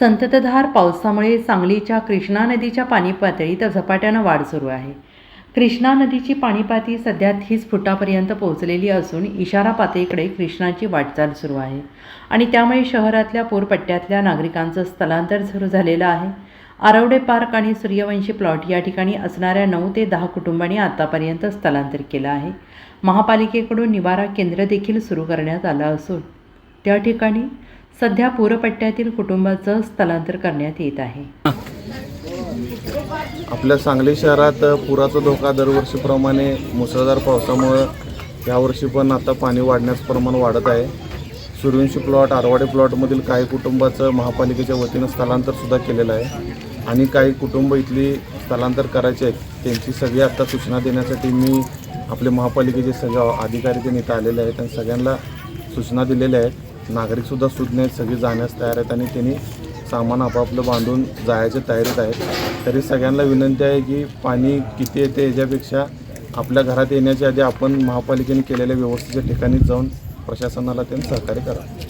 संततधार पावसामुळे सांगलीच्या कृष्णा नदीच्या पाणी पातळीत झपाट्यानं वाढ सुरू आहे. कृष्णा नदीची पाणी पातळी सध्या तीस फुटापर्यंत पोहोचलेली असून इशारा पातळीकडे कृष्णाची वाटचाल सुरू आहे आणि त्यामुळे शहरातल्या पूरपट्ट्यातल्या नागरिकांचं स्थलांतर सुरू झालेलं आहे. आरवडे पार्क आणि सूर्यवंशी प्लॉट या ठिकाणी असणाऱ्या नऊ ते दहा कुटुंबांनी आतापर्यंत स्थलांतर केलं आहे. महापालिकेकडून निवारा केंद्र देखील सुरू करण्यात आलं असून त्या ठिकाणी सध्या पूरपट्ट्यातील कुटुंबाचं स्थलांतर करण्यात येत आहे. आपल्या सांगली शहरात पुराचा धोका दरवर्षीप्रमाणे मुसळधार पावसामुळं यावर्षी पण आता पाणी वाढण्याचं प्रमाण वाढत आहे. सूर्यवंशी प्लॉट आरवाडे प्लॉटमधील काही कुटुंबाचं महापालिकेच्या वतीनं स्थलांतरसुद्धा केलेलं आहे. आणि काही कुटुंब इथली स्थलांतर करायचे आहेत त्यांची सगळी आत्ता सूचना देण्यासाठी मी आपले महापालिकेचे सगळे अधिकारी ते नेता आलेले आहेत आणि सगळ्यांना सूचना दिलेल्या आहेत. नागरिकसुद्धा सुज्ञ आहेत सगळे जाण्यास तयार आहेत आणि त्यांनी सामान आपापलं बांधून जायच्या तयारीत आहेत. तरी सगळ्यांना विनंती आहे की पाणी किती येते याच्यापेक्षा आपल्या घरात येण्याच्या आधी आपण महापालिकेने केलेल्या व्यवस्थेच्या ठिकाणी जाऊन प्रशासनाला त्यांनी सहकार्य करा.